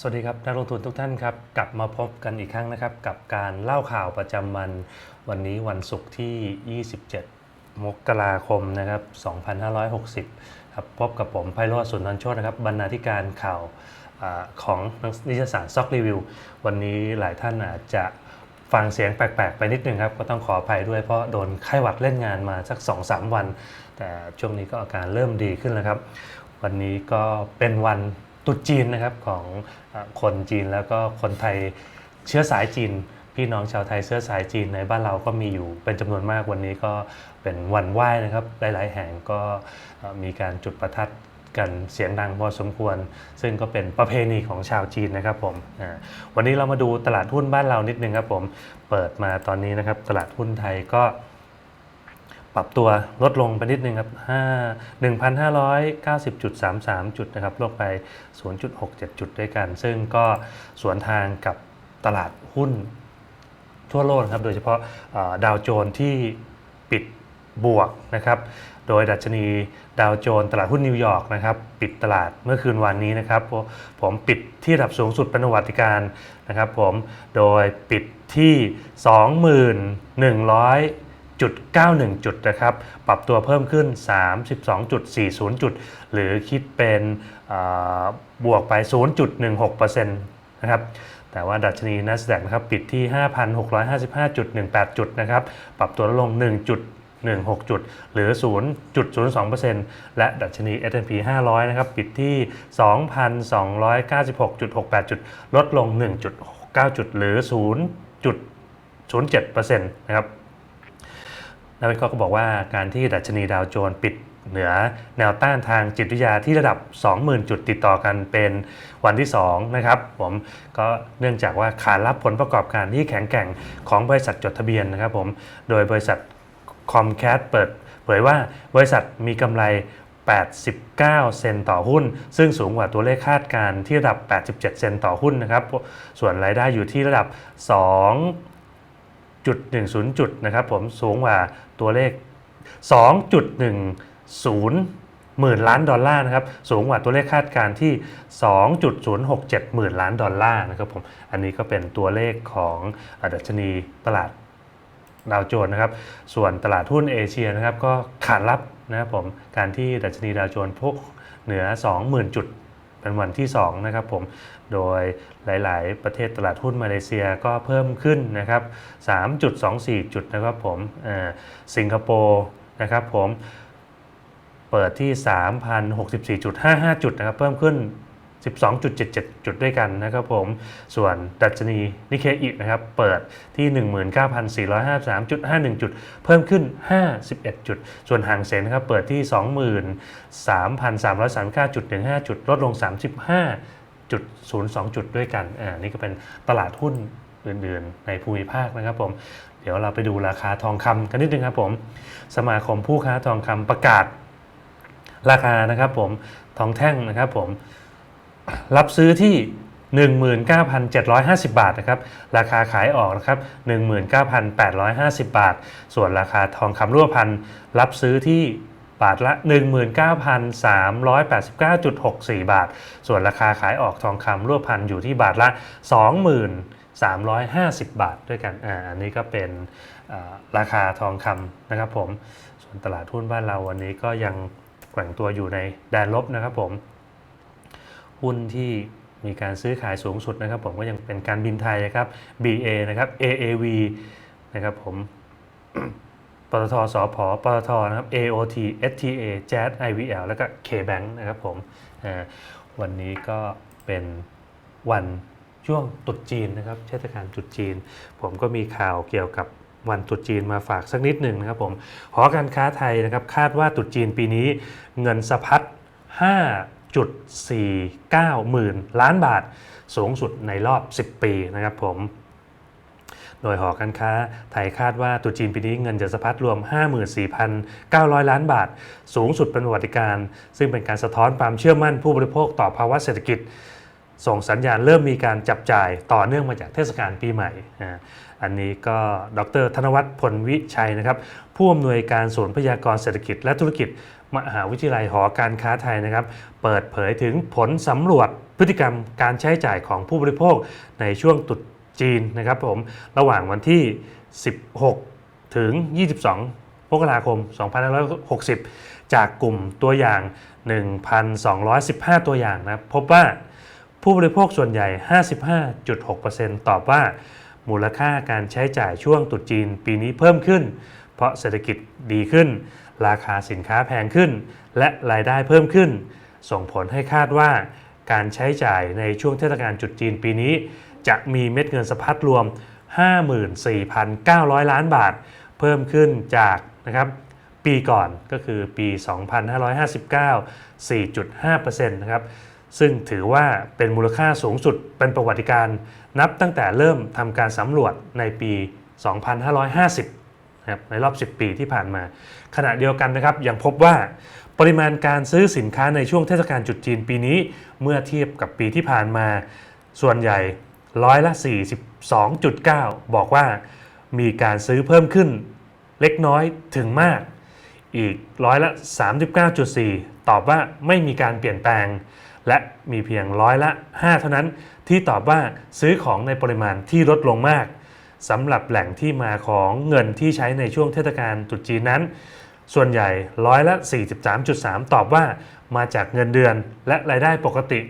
สวัสดีครับนักลงทุนทุกท่านครับ กลับมาพบกันอีกครั้งนะครับ กับการเล่าข่าวประจำวัน วันนี้วันศุกร์ที่ 27 มกราคมนะครับ 2560 ครับพบกับผมไพโรจน์สุนทรโชตนะครับบรรณาธิการข่าวอของนิตยสารซ็อกรีวิววันนี้หลายท่านอาจจะฟังเสียงแปลกๆ ไปนิดนึงครับ ก็ต้องขออภัยด้วยเพราะโดนไข้หวัดเล่นงานมาสัก 2-3 วัน แต่ช่วงนี้ก็อาการเริ่มดีขึ้นแล้วครับ วันนี้ก็เป็นวัน ตรุษจีนนะครับของคนจีนแล้วก็คนไทยเชื้อสายจีน พี่น้องชาวไทยเชื้อสายจีนในบ้านเราก็มีอยู่เป็นจำนวนมากวันนี้ก็เป็นวันไหว้นะครับ หลาย ๆ แห่งก็มีการจุดประทัดกันเสียงดังพอสมควร ซึ่งก็เป็นประเพณีของชาวจีนนะครับผมวันนี้เรามาดูตลาดหุ้นบ้านเรานิดนึงครับผมเปิดมาตอนนี้นะครับตลาดหุ้นไทยก็ ปรับตัวลดลงไปนิดนึงครับ5 1,590.33 จุดนะครับลงไป 0.67 จุดด้วยกัน ซึ่งก็สวนทางกับตลาดหุ้นทั่วโลกครับ โดยเฉพาะดาวโจนส์ที่ปิดบวกนะครับ โดยดัชนีดาวโจนส์ตลาดหุ้นนิวยอร์กนะครับปิดตลาดเมื่อคืนวันนี้นะครับผมผมปิดที่ระดับสูงสุดเป็นประวัติการนะครับผม โดยปิดที่ 21,100 จุด91 จุดนะครับ ปรับตัวเพิ่มขึ้น 32.40 จุด หรือคิดเป็นบวกไป 0.16%นะครับ แต่ว่าดัชนี NASDAQ นะครับปิดที่ 5,655.18 จุดนะครับ ปรับตัวลง 1.16 จุด หรือ 0.02%และดัชนี S&P 500 นะครับ ปิดที่ 2,296.68 จุด ลดลง 1.9 จุด หรือ 0.07%นะครับ นักวิเคราะห์ก็บอกว่าการที่ดัชนีดาวโจนส์ปิดเหนือแนวต้านทางจิตวิทยาที่ระดับ 20,000 จุดติดต่อกันเป็นวันที่ 2 นะครับผมก็เนื่องจากว่าขารับผลประกอบการที่แข็งแกร่งของบริษัทจดทะเบียนนะครับผมโดยบริษัทคอมแค t เปิดเผยว่าบริษัทมีกำไร 89 เซนต์ต่อหุ้น ซึ่งสูงกว่าตัวเลขคาดการณ์ที่ระดับ 87 เซนต์ต่อหุ้นนะครับส่วนรายได้อยู่ที่ระดับ 2 จุด10 จุดนะครับผมสูงกว่าตัวเลข 2.10 หมื่นล้านดอลลาร์นะครับสูงกว่าตัวเลขคาดการณ์ที่ 2.067 หมื่นล้านดอลลาร์นะครับผมอันนี้ก็เป็นตัวเลขของดัชนีตลาดดาวโจนส์นะครับ ส่วนตลาดหุ้นเอเชียนะครับก็ขาดรับนะครับผมการที่ดัชนีดาวโจนส์พวกเหนือ 20,000 จุด เป็นวันที่2นะครับผมโดยหลาย ๆ ประเทศตลาดหุ้นมาเลเซียก็เพิ่มขึ้นนะครับ 3.24 จุดนะครับผมสิงคโปร์นะครับผมเปิดที่ 3,064.55 จุดนะครับเพิ่มขึ้น 12.77 จุดด้วยกันนะครับผม ส่วนดัชนีนิเคอินะครับ เปิดที่ 19,453.51 จุด เพิ่มขึ้น 51 จุด ส่วนหางเสนนะครับ เปิดที่ 23,339.15 จุด ลดลง 35.02 จุดด้วยกัน อ่า นี่ก็เป็นตลาดหุ้นอื่นๆ ในภูมิภาคนะครับผม เดี๋ยวเราไปดูราคาทองคำกันนิดนึงครับผม สมาคมผู้ค้าทองคำประกาศ ราคานะครับผม ทองแท่งนะครับผม รับซื้อที่ 19,750 บาทนะครับ ราคาขายออกนะครับ 19,850 บาท ส่วนราคาทองคำรูปพรรณรับซื้อที่บาทละ 19,389.64 บาท ส่วนราคาขายออกทองคำรูปพรรณอยู่ที่บาทละ 20,350 บาทด้วยกัน อ่า อันนี้ก็เป็นราคาทองคำนะครับผม ส่วนตลาดหุ้นบ้านเราวันนี้ก็ยังแกว่งตัวอยู่ในแดนลบนะครับผม หุ้นที่มีการซื้อขายสูงสุดนะครับ ผมก็ยังเป็นการบินไทยนะครับ BA นะครับ AAV นะครับผมปตทสพปตทนะครับ AOT STA Jazz IVL แล้วก็ KBank นะครับผมอ่าวันนี้ก็เป็นวันช่วงตรุษจีนนะครับเทศกาลตรุษจีน ผมก็มีข่าวเกี่ยวกับวันตรุษจีนมาฝากสักนิดหนึ่งนะครับผมหอการค้าไทยนะครับคาดว่าตรุษจีนปีนี้เงินสะพัด 5.49 หมื่นล้านบาท สูงสุดในรอบ 10 ปีนะครับผม โดยหอการค้าไทยคาดว่าตุจีนปีนี้เงินจะสะพัดรวม 54,900 ล้านบาท สูงสุดเป็นประวัติการ ซึ่งเป็นการสะท้อนความเชื่อมั่นผู้บริโภคต่อภาวะเศรษฐกิจ ส่งสัญญาณเริ่มมีการจับจ่ายต่อเนื่องมาจากเทศกาลปีใหม่ อันนี้ก็ดรธนวัฒน์พลวิชัยนะครับผู้อำนวยการศูนย์พยากรเศรษฐกิจและธุรกิจ มหาวิทยาลัยหอการค้าไทยนะครับ เปิดเผยถึงผลสำรวจพฤติกรรมการใช้จ่ายของผู้บริโภคในช่วงตรุษจีนนะครับผมระหว่างวันที่ 16 ถึง 22มกราคม 2560 จากกลุ่มตัวอย่าง 1,215 ตัวอย่างนะพบว่าผู้บริโภคส่วนใหญ่ 55.6%ตอบว่ามูลค่าการใช้จ่ายช่วงตรุษจีนปีนี้เพิ่มขึ้น เพราะเศรษฐกิจดีขึ้น ราคาสินค้าแพงขึ้น และรายได้เพิ่มขึ้น ส่งผลให้คาดว่า การใช้จ่ายในช่วงเทศกาลจุดจีนปีนี้ จะมีเม็ดเงินสะพัดรวม 54,900 ล้านบาท เพิ่มขึ้นจากนะครับปีก่อนก็คือปี 2559 4.5%นะครับซึ่งถือว่าเป็นมูลค่าสูงสุดเป็นประวัติการณ์นับตั้งแต่เริ่มทำการสำรวจในปี 2550 นะครับในรอบ 10 ปีที่ผ่านมา ขณะเดียวกันนะครับยังพบว่าปริมาณการซื้อสินค้าในช่วงเทศกาลจุดจีนปีนี้ เมื่อเทียบกับปีที่ผ่านมา ส่วนใหญ่ร้อยละ 42.9 บอกว่ามีการซื้อเพิ่มขึ้นเล็กน้อยถึงมาก อีกร้อยละ 39.4 ตอบว่าไม่มีการเปลี่ยนแปลง และมีเพียงร้อยละ 5 เท่านั้นที่ตอบว่าซื้อของในปริมาณที่ลดลงมาก สำหรับแหล่งที่มาของเงินที่ใช้ในช่วงเทศกาลตรุษจีนนั้น ส่วนใหญ่ร้อยละ 43.3 ตอบว่ามาจากเงินเดือนและรายได้ปกติ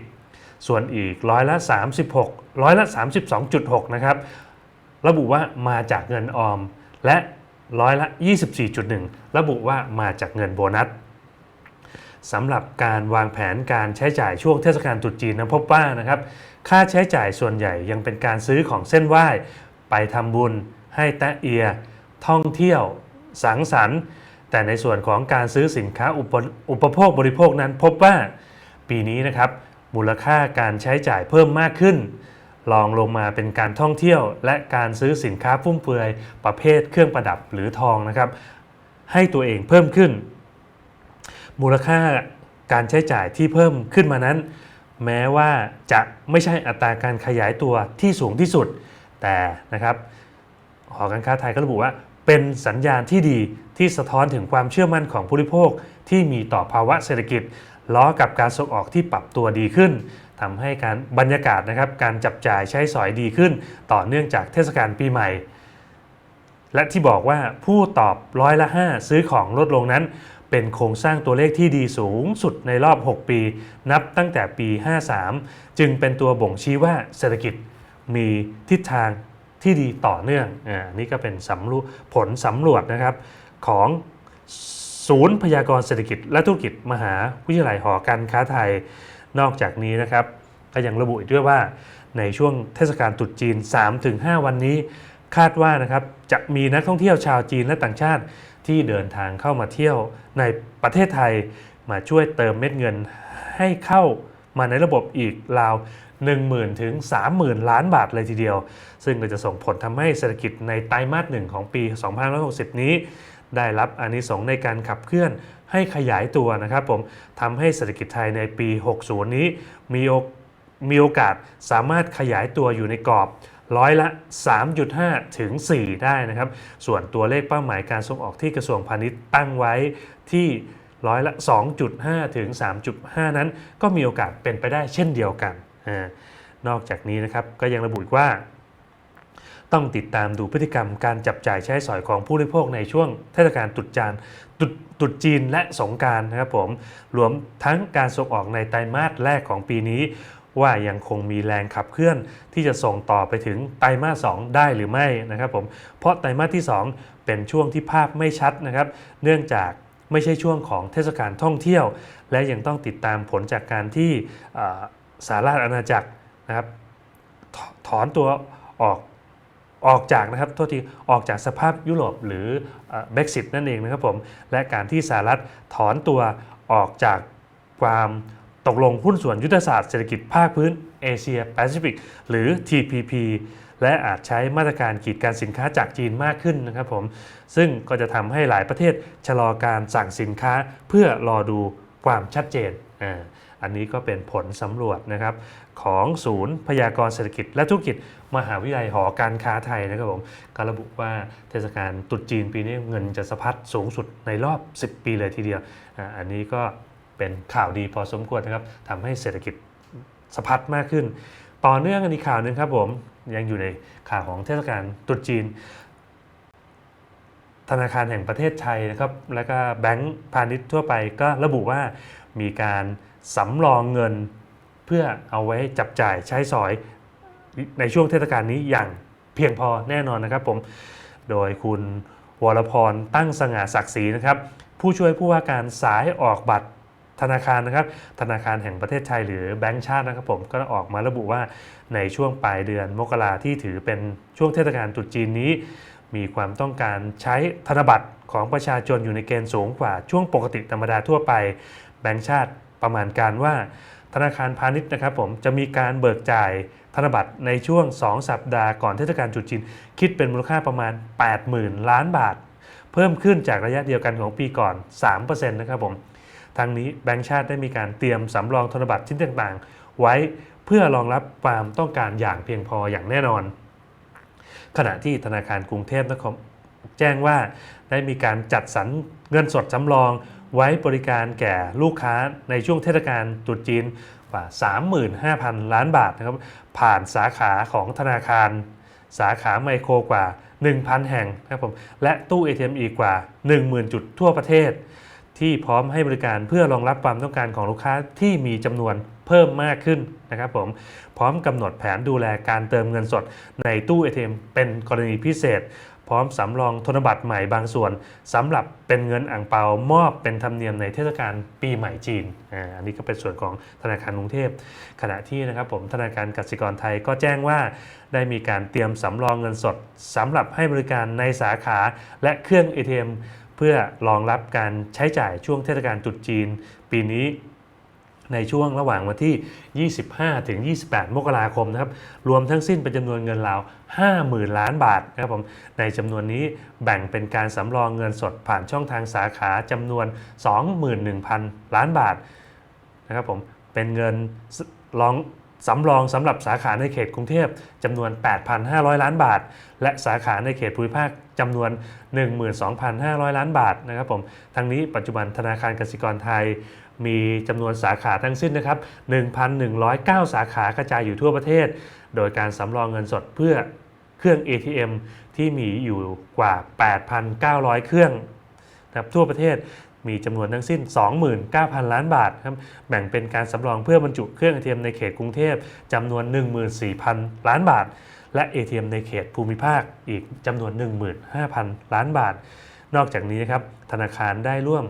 ส่วนอีกร้อยละ 36 ร้อยละ 32.6 นะครับ ระบุว่ามาจากเงินออม และร้อยละ 24.1 ระบุว่ามาจากเงินโบนัสสำหรับการวางแผนการใช้จ่ายช่วงเทศกาลตรุษจีนนั้นพบว่านะครับ ค่าใช้จ่ายส่วนใหญ่ยังเป็นการซื้อของเส้นไหว้ ไปทำบุญให้แตะเอีย ท่องเที่ยวสังสรรค์ แต่ในส่วนของการซื้อสินค้าอุปอุปโภคบริโภคนั้นพบว่าปีนี้นะครับมูลค่าการใช้จ่ายเพิ่มมากขึ้นลองลงมาเป็นการท่องเที่ยว และการซื้อสินค้าฟุ่มเฟือยประเภทเครื่องประดับหรือทองนะครับ ให้ตัวเองเพิ่มขึ้น มูลค่าการใช้จ่ายที่เพิ่มขึ้นมานั้น แม้ว่าจะไม่ใช่อัตราการขยายตัวที่สูงที่สุด แต่นะครับหอการค้าไทยก็ระบุว่า เป็นสัญญาณที่ดีที่สะท้อนถึงความเชื่อมั่นของผู้บริโภคที่มีต่อภาวะเศรษฐกิจ ล้อกับการส่งออกที่ปรับตัวดีขึ้นทำให้การบรรยากาศนะครับการจับจ่ายใช้สอยดีขึ้น ต่อเนื่องจากเทศกาลปีใหม่ และที่บอกว่าผู้ตอบร้อยละ 5 ซื้อของลดลงนั้น เป็นโครงสร้างตัวเลขที่ดีสูงสุดในรอบ 6 ปี นับตั้งแต่ปี 53 จึงเป็นตัวบ่งชี้ว่าเศรษฐกิจ มีทิศทางที่ดีต่อเนื่องอ่านี่ก็เป็นสำรวจผลสำรวจนะครับของศูนย์พยากรณ์เศรษฐกิจและธุรกิจมหาวิทยาลัยหอการค้าไทย นอกจากนี้นะครับก็ยังระบุอีกด้วยว่าในช่วงเทศกาลตรุษจีน 3-5 วันนี้ คาดว่านะครับจะมีนักท่องเที่ยวชาวจีนและต่างชาติที่เดินทางเข้ามาเที่ยวในประเทศไทยมาช่วยเติมเม็ดเงินให้เข้ามาในระบบอีกราว 10,000 ถึง 30,000 ล้านบาทเลยทีเดียว ซึ่งก็จะส่งผลทำให้เศรษฐกิจในไตรมาสหนึ่งของปี 2560 นี้ ได้รับอานิสงส์ในการขับเคลื่อนให้ขยายตัวนะครับผมทำให้เศรษฐกิจไทยในปี 60 นี้ มีโอมีโอกาสสามารถขยายตัวอยู่ในกรอบร้อยละ 3.5 ถึง 4 ได้นะครับ ส่วนตัวเลขเป้าหมายการส่งออกที่กระทรวงพาณิชย์ตั้งไว้ที่ร้อยละ 2.5 ถึง 3.5 นั้น ก็มีโอกาสเป็นไปได้เช่นเดียวกัน นอกจากนี้นะครับก็ยังระบุว่า ต้องติดตามดูพฤติกรรมการจับจ่ายใช้สอยของผู้บริโภคในช่วงเทศกาลตรุษจานตรุษตรุษจีนและสงกรารนะครับผมรวมทั้งการส่งออกในไตรมาสแรกของปีนี้ ว่ายังคงมีแรงขับเคลื่อนที่จะส่งต่อไปถึงไตรมาสสได้หรือไม่นะครับผมเพราะไตรมาสที่ 2 เป็นช่วงที่ภาพไม่ชัดนะครับ เนื่องจากไม่ใช่ช่วงของเทศกาลท่องเที่ยว และยังต้องติดตามผลจากการที่ อ่าสหราชอาณาจักรนะครับถถอนตัวออกออกจากนะครับโทษทีออกจากสภาพยุโรปหรือเบ x ซิตนั่นเองนะครับผมและการที่สหรัฐถอนตัวออกจากความตกลงหุ้นส่วนยุทธศาสตร์เศรษฐกิจภาคพื้นเอเชียแปซิฟิกหรือ TPP และอาจใช้มาตรการกีดการสินค้าจากจีนมากขึ้นนะครับผมซึ่งก็จะทำให้หลายประเทศชะลอการสั่งสินค้าเพื่อรอดูความชัดเจนอา อันนี้ก็เป็นผลสำรวจนะครับของศูนย์พยากรเศรษฐกิจ และธุรกิจมหาวิทยาลัยหอการค้าไทยนะครับผมก็ระบุว่าเทศกาลตรุษจีนปีนี้เงินจะสะพัดสูงสุดในรอบ 10 ปีเลยทีเดียว อันนี้ก็เป็นข่าวดีพอสมควรนะครับทำให้เศรษฐกิจสะพัดมากขึ้น ต่อเนื่องกันอีกข่าวหนึ่งครับผมยังอยู่ในข่าวของเทศกาลตรุษจีน ธนาคารแห่งประเทศไทยนะครับ แล้วก็แบงก์พาณิชย์ทั่วไปก็ระบุว่า มีการสำรองเงินเพื่อเอาไว้จับจ่ายใช้สอยในช่วงเทศกาลนี้อย่างเพียงพอแน่นอนนะครับผม โดยคุณวรพรตั้งสง่าศักดิ์ศรีนะครับ ผู้ช่วยผู้ว่าการสายออกบัตรธนาคารนะครับ ธนาคารแห่งประเทศไทยหรือแบงก์ชาตินะครับผมก็ออกมาระบุว่าในช่วงปลายเดือนมกราที่ถือเป็นช่วงเทศกาลตรุษจีนนี้ มีความต้องการใช้ธนบัตรของประชาชนอยู่ในเกณฑ์สูงกว่าช่วงปกติธรรมดาทั่วไป แบงก์ชาติประมาณการว่า ธนาคารพาณิชย์นะครับผมจะมีการเบิกจ่ายธนบัตรในช่วง 2 สัปดาห์ก่อนเทศกาลตรุษจีน คิดเป็นมูลค่าประมาณ 80,000 ล้านบาท เพิ่มขึ้นจากระยะเดียวกันของปีก่อน 3%นะครับผมทางนี้แบงก์ชาติได้มีการเตรียมสำรองธนบัตรชิ้นต่างๆ ไว้เพื่อรองรับความต้องการอย่างเพียงพออย่างแน่นอน ขณะที่ธนาคารกรุงเทพนะครับแจ้งว่า ได้มีการจัดสรรเงินสดสำรอง ไว้บริการแก่ลูกค้าในช่วงเทศกาลตรุษจีนกว่า 35,000 ล้านบาทนะครับผ่านสาขาของธนาคาร สาขาไมโครกว่า 1,000 แห่งนะครับผมและตู้ ATM อีกกว่า 10,000 จุดทั่วประเทศ ที่พร้อมให้บริการเพื่อรองรับความต้องการของลูกค้าที่มีจำนวนเพิ่มมากขึ้นนะครับผมพร้อมกำหนดแผนดูแลการเติมเงินสดในตู้ ATM เป็นกรณีพิเศษ พร้อมสำรองธนบัตรใหม่บางส่วนสำหรับเป็นเงินอ่างเปามอบเป็นธรรมเนียมในเทศกาลปีใหม่จีนอ่าอันนี้ก็เป็นส่วนของธนาคารกรุงเทพ ขณะที่นะครับผมธนาคารกสิกรไทยก็แจ้งว่าได้มีการเตรียมสำรองเงินสดสำหรับให้บริการในสาขาและเครื่อง ATM เพื่อรองรับการใช้จ่ายช่วงเทศกาลตรุษจีน ปีนี้ ในช่วงระหว่างวันที่ 25 ถึง 28 มกราคมนะครับ รวมทั้งสิ้นเป็นจำนวนเงินราว 50,000 ล้านบาทนะครับผม ในจำนวนนี้แบ่งเป็นการสำรองเงินสดผ่านช่องทางสาขาจำนวน 21,000 ล้านบาทนะครับผม เป็นเงินรองสำรองสำหรับสาขาในเขตกรุงเทพจำนวน 8,500 ล้านบาท และสาขาในเขตภูมิภาคจำนวน 12,500 ล้านบาทนะครับผม ทั้งนี้ปัจจุบันธนาคารกสิกรไทย มีจำนวนสาขาทั้งสิ้นนะครับ 1,109 สาขากระจายอยู่ทั่วประเทศ โดยการสำรองเงินสดเพื่อเครื่อง ATM ที่มีอยู่กว่า 8,900 เครื่องนะครับทั่วประเทศมีจำนวนทั้งสิ้น 29,000 ล้านบาทครับแบ่งเป็นการสำรองเพื่อบรรจุเครื่อง ATM ในเขตกรุงเทพจำนวน 14,000 ล้านบาท และ ATM ในเขตภูมิภาคอีกจำนวน 15,000 ล้านบาท นอกจากนี้นะครับธนาคารได้ร่วม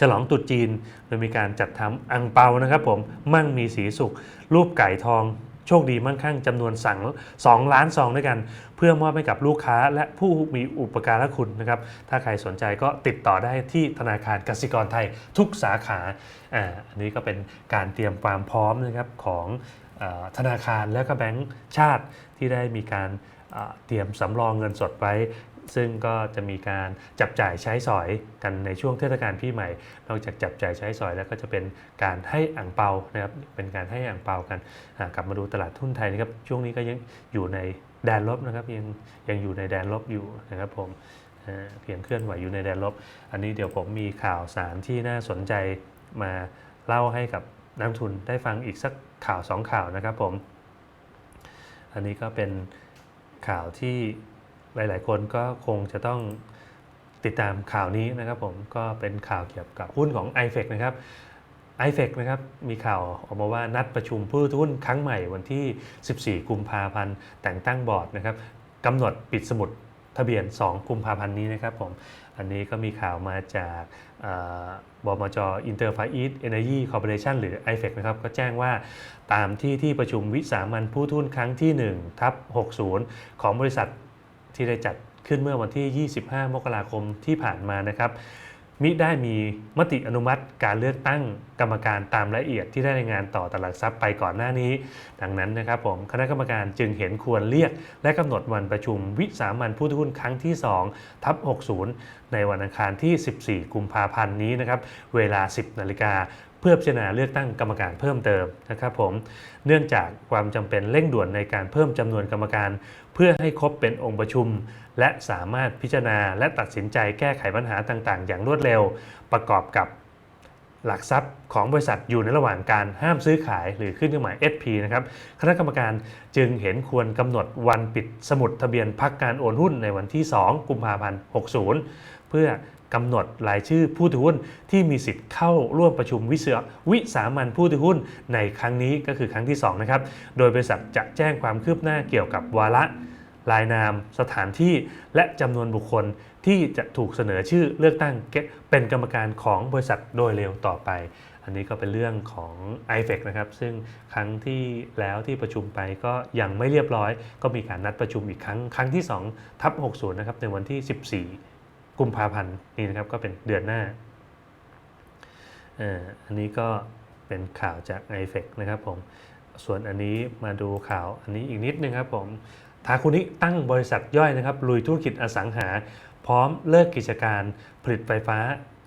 ฉลองตรุษจีน โดยมีการจัดทำอังเปานะครับผมมั่งมีสีสุข รูปไก่ทอง โชคดีมั่งคั่งจำนวนสั่ง 2 ล้านซองด้วยกัน เพื่อมอบให้กับลูกค้าและผู้มีอุปการะคุณนะครับ ถ้าใครสนใจก็ติดต่อได้ที่ธนาคารกสิกรไทยทุกสาขาอ่าอันนี้ก็เป็นการเตรียมความพร้อมนะครับของอธนาคารและก็แบงก์ชาติที่ได้มีการเตรียมสำรองเงินสดไว้ ซึ่งก็จะมีการจับจ่ายใช้สอยกันในช่วงเทศกาลพี่ใหม่ นอกจากจับจ่ายใช้สอยแล้วก็จะเป็นการให้อ่างเปานะครับเป็นการให้อ่างเปากันกลับมาดูตลาดทุนไทยนะครับช่วงนี้ก็ยังอยู่ในแดนลบนะครับยังยังอยู่ในแดนลบอยู่นะครับผมเพียงเคลื่อนไหวอยู่ในแดนลบ อันนี้เดี๋ยวผมมีข่าวสารที่น่าสนใจมาเล่าให้กับนักทุนได้ฟังอีกสักข่าวสองข่าวนะครับผม อันนี้ก็เป็นข่าวที่ หลาย ๆ คนก็คงจะต้องติดตามข่าวนี้นะครับผมก็เป็นข่าวเกี่ยวกับหุ้นของ i f e c นะครับ i f e c นะครับมีข่าวออกมาว่านัดประชุมผู้ถือหุ้นครั้งใหม่วันที่ 14 กุมภาพันธ์แต่งตั้งบอร์ดนะครับกำหนดปิดสมุดทะเบียน 2 กุมภาพันธ์นี้นะครับผมอันนี้ก็มีข่าวมาจากเอ่อบมจ Interface Energy Corporation หรือ i f e c นะครับก็แจ้งว่าตามที่ที่ประชุมวิสามันผู้ถือหุ้นครั้งที่ 1 ทับ 60 ของบริษัท ที่ได้จัดขึ้นเมื่อวันที่ 25 มกราคมที่ผ่านมานะครับ มิได้มีมติอนุมัติการเลือกตั้งกรรมการตามรายละเอียดที่ได้รายงานต่อตลาดทรัพย์ไปก่อนหน้านี้ ดังนั้นนะครับผมคณะกรรมการจึงเห็นควรเรียก และกำหนดวันประชุมวิสามันผู้ถือหุ้นครั้งที่ 2 ทับ 60 ในวันอังคารที่ 14 กุมภาพันธ์นี้นะครับ เวลา 10 นาฬิกา เพื่อพิจารณาเลือกตั้งกรรมการเพิ่มเติมนะครับผมเนื่องจากความจำเป็นเร่งด่วนในการเพิ่มจำนวนกรรมการ เพื่อให้ครบเป็นองค์ประชุม และสามารถพิจารณาและตัดสินใจแก้ไขปัญหาต่างๆ อย่างรวดเร็ว ประกอบกับหลักทรัพย์ของบริษัทอยู่ในระหว่างการห้ามซื้อขายหรือขึ้นเครื่องหมาย SP นะครับ คณะกรรมการจึงเห็นควรกำหนดวันปิดสมุดทะเบียนพักการโอนหุ้นในวันที่ 2 กุมภาพันธ์ 60 เพื่อ กำหนดรายชื่อผู้ถือหุ้นที่มีสิทธิ์เข้าร่วมประชุมวิสวิสามันผู้ถือหุ้นในครั้งนี้ก็คือครั้งที่2นะครับ โดยบริษัทจะแจ้งความคืบหน้าเกี่ยวกับวาระรายนาม สถานที่และจำนวนบุคคลที่จะถูกเสนอชื่อเลือกตั้งเป็นกรรมการของบริษัทโดยเร็วต่อไป อันนี้ก็เป็นเรื่องของ i f e c นะครับ ซึ่งครั้งที่แล้วที่ประชุมไปก็ยังไม่เรียบร้อย ก็มีการนัดประชุมอีกครั้ง ครั้งที่ 2 ทับ 60 นะครับ ในวันที่ 14 กุมภาพันธ์นี้นะครับก็เป็นเดือนหน้าอ่ออันนี้ก็เป็นข่าวจาก i f e c นะครับผม ส่วนอันนี้มาดูข่าวอันนี้อีกนิดนึงครับผมทาคุนิตั้งบริษัทย่อยนะครับ ลุยธุรกิจอสังหา พร้อมเลิกกิจการผลิตไฟฟ้า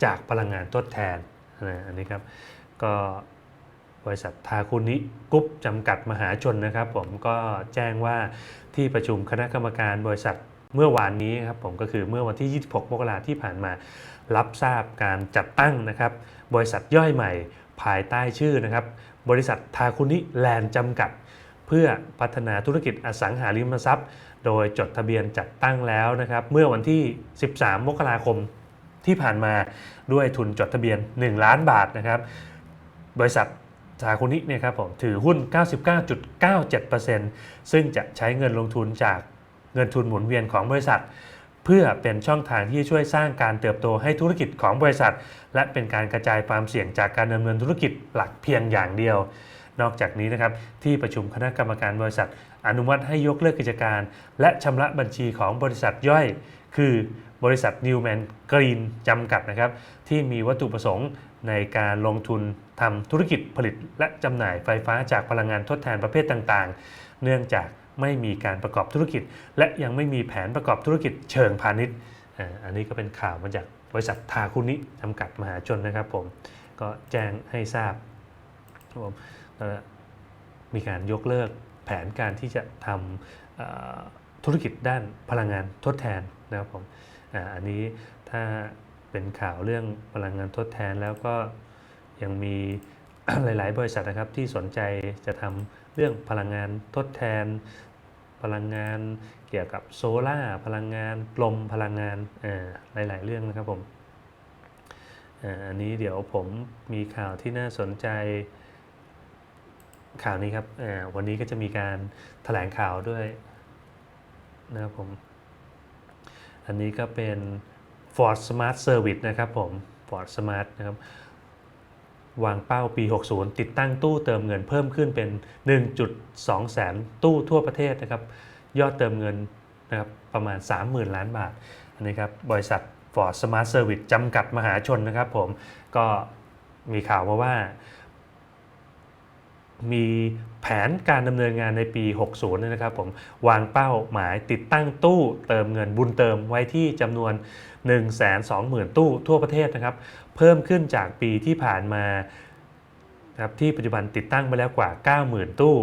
จากพลังงานทดแทนนะอันนี้ครับก็บริษัททาคุนิกรุ๊ปจำกัดมหาชนนะครับ ผมก็แจ้งว่าที่ประชุมคณะกรรมการบริษัท เมื่อวานนี้ครับผมก็คือเมื่อวันที่ 26 มกราที่ผ่านมา รับทราบการจัดตั้งนะครับ บริษัทย่อยใหม่ภายใต้ชื่อนะครับ บริษัททาคุนิแลนด์จำกัด เพื่อพัฒนาธุรกิจอสังหาริมทรัพย์ โดยจดทะเบียนจัดตั้งแล้วนะครับ เมื่อวันที่ 13 มกราคมที่ผ่านมาด้วยทุนจดทะเบียน 1 ล้านบาทนะครับ บริษัททาคุนิเนี่ยครับผมถือหุ้น 99.97%ซึ่งจะใช้เงินลงทุนจาก เงินทุนหมุนเวียนของบริษัท เพื่อเป็นช่องทางที่ช่วยสร้างการเติบโตให้ธุรกิจของบริษัท และเป็นการกระจายความเสี่ยงจากการดำเนินธุรกิจหลักเพียงอย่างเดียวนอกจากนี้นะครับที่ประชุมคณะกรรมการบริษัท อนุมัติให้ยกเลิกกิจการ และชำระบัญชีของบริษัทย่อย คือบริษัท Newman Green จำกัดนะครับที่มีวัตถุประสงค์ในการลงทุนทำธุรกิจผลิต และจำหน่ายไฟฟ้าจากพลังงานทดแทนประเภทต่างๆ เนื่องจาก ไม่มีการประกอบธุรกิจ และยังไม่มีแผนประกอบธุรกิจเชิงพาณิชย์ อันนี้ก็เป็นข่าวมาจากบริษัททาคุนิจำกัดมหาชนนะครับผม ก็แจ้งให้ทราบผมมีการยกเลิกแผนการที่จะทำธุรกิจด้านพลังงานทดแทนนะครับผมอาอันนี้ถ้าเป็นข่าวเรื่องพลังงานทดแทนแล้วก็ยังมีหลาย ๆ บริษัทนะครับที่สนใจจะทำเรื่องพลังงานทดแทน พลังงาน เกี่ยวกับโซล่าพลังงานลมพลังงานหลาย ๆ เรื่องนะครับผมอ,อันนี้เดี๋ยวผมมีข่าวที่น่าสนใจข่าวนี้ครับวันนี้ก็จะมีการแถลงข่าวด้วยนะครับผม อันนี้ก็เป็น Ford Smart Service นะครับผม Ford Smart นะครับ วางเป้าปี 60 ติดตั้งตู้เติมเงินเพิ่มขึ้นเป็น 1.2 แสนตู้ทั่วประเทศนะครับ ยอดเติมเงินนะครับประมาณ 30,000 ล้านบาทอันนี้ครับบริษัท Ford Smart Service จำกัดมหาชนนะครับผมก็มีข่าวมาว่า มีแผนการดำเนินงานในปี 60นี่นะครับผมวางเป้าหมายติดตั้งตู้เติมเงินบุญเติมไว้ที่จำนวน 120,000 ตู้ทั่วประเทศนะครับ เพิ่มขึ้นจากปีที่ผ่านมาครับที่ปัจจุบันติดตั้งไปแล้วกว่า 90,000 ตู้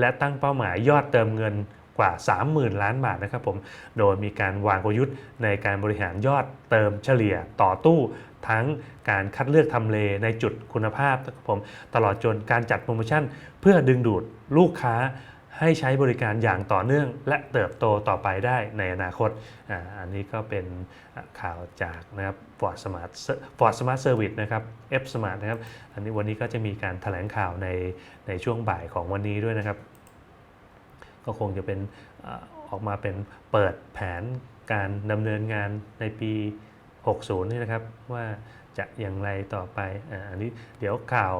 และตั้งเป้าหมายยอดเติมเงิน กว่า 30,000 ล้านบาทนะครับผมโดยมีการวางกลยุทธ์ในการบริหารยอดเติมเฉลี่ยต่อตู้ทั้งการคัดเลือกทำเลในจุดคุณภาพนะครับผมตลอดจนการจัดโปรโมชั่น เพื่อดึงดูดลูกค้าให้ใช้บริการอย่างต่อเนื่อง และเติบโตต่อไปได้ในอนาคตออันนี้ก็เป็นข่าวจากนะครับ Ford Smart Ford Smart Service นะครับ F Smart นะครับ อันนี้วันนี้ก็จะมีการถแถลงข่าวในในช่วงบ่ายของวันนี้ด้วยนะครับ ก็คงจะเป็นออกมาเป็นเปิดแผนการดำเนินงานในปี 60 นี่นะครับ ว่าจะอย่างไรต่อไปอันนี้เดี๋ยวข่าว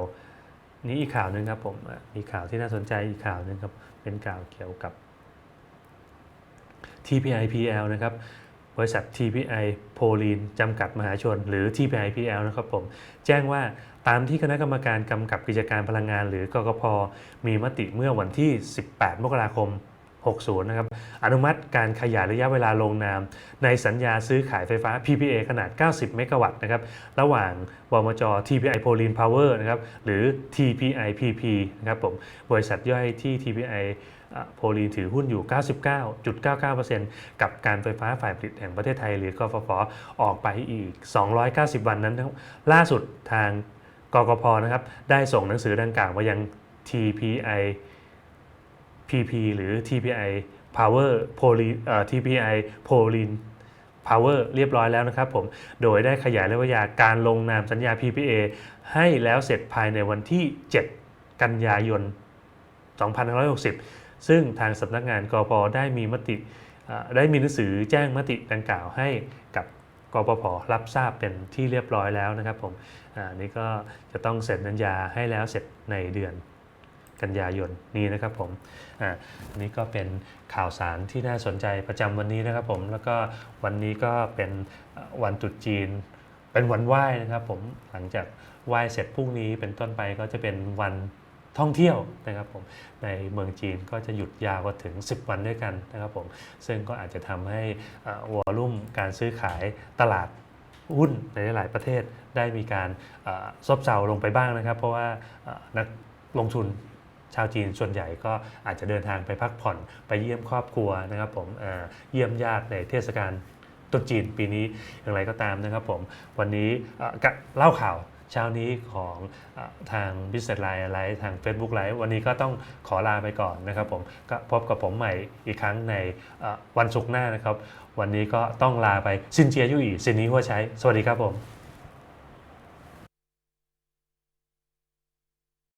นี้อีกข่าวหนึ่งครับผมอะมีข่าวที่น่าสนใจอีกข่าวหนึ่งครับ เป็นข่าวเกี่ยวกับ TPIPL นะครับบริษัท TPI โพลีนจำกัดมหาชน หรือ TPIPL นะครับผม แจ้งว่า ตามที่คณะกรรมการกำกับกิจการพลังงาน หรือกกพมีมติเมื่อวันที่ 18 มกราคม 60 นะครับ อนุมัติการขยายระยะเวลาลงนาม ในสัญญาซื้อขายไฟฟ้า PPA ขนาด 90 เมกะวัตต์นะครับ ระหว่างบมจ TPI p o l i n Power นะครับ หรือ TPI PP นะครับผม บริษัทย่อยที่ TPI โพลีนถือหุ้นอยู่ 99.99%กับการไฟฟ้าฝ่ายผลิตแห่งประเทศไทย หรือกฟผออกไปอีก 290 วันนั้น ล่าสุดทาง กกพนะครับได้ส่งหนังสือดังกล่าวมายัง TPI PP หรือ TPI Power p o l i TPI p o l i n Power เรียบร้อยแล้วนะครับผม โดยได้ขยายระยะเวลาการลงนามสัญญา PPA ให้แล้วเสร็จภายในวันที่ 7 กันยายน 2560 ซึ่งทางสำนักงานกปได้มีมติได้มีหนังสือแจ้งมติดังกล่าวให้กับกปพรับทราบเป็นที่เรียบร้อยแล้วนะครับผม อาอันนี้ก็จะต้องเซ็นสัญญาให้แล้วเสร็จในเดือนกันยายนนี้นะครับผมอ่าอันนี้ก็เป็นข่าวสารที่น่าสนใจประจำวันนี้นะครับผมแล้วก็วันนี้ก็เป็นวันตรุษจีน เป็นวันไหว้นะครับผมหลังจากไหว้เสร็จพรุ่งนี้เป็นต้นไปก็จะเป็นวันท่องเที่ยวนะครับผมในเมืองจีนก็จะหยุดยาวกว่าถึง 10 วันด้วยกันนะครับผมซึ่งก็อาจจะทำให้วอลลุ่มการซื้อขายตลาด หุ้นในหลายประเทศได้มีการซบเซาลงไปบ้างนะครับ เพราะว่านักลงทุนชาวจีนส่วนใหญ่ก็อาจจะเดินทางไปพักผ่อนไปเยี่ยมครอบครัวนะครับผมเยี่ยมญาติในเทศกาลตรุษจีนปีนี้อย่างไรก็ตามนะครับผมวันนี้เล่าข่าว เช้านี้ของอทาง Business Line ไลฟ์ทาง Facebook Live วันนี้ก็ต้องขอลาไปก่อนนะครับผมก็พบกับผมใหม่อีกครั้งในวันศุกร์หน้านะครับ วันนี้ก็ต้องลาไปซินเจียยู่อีซินนี้หัวใช้ สวัสดีครับผม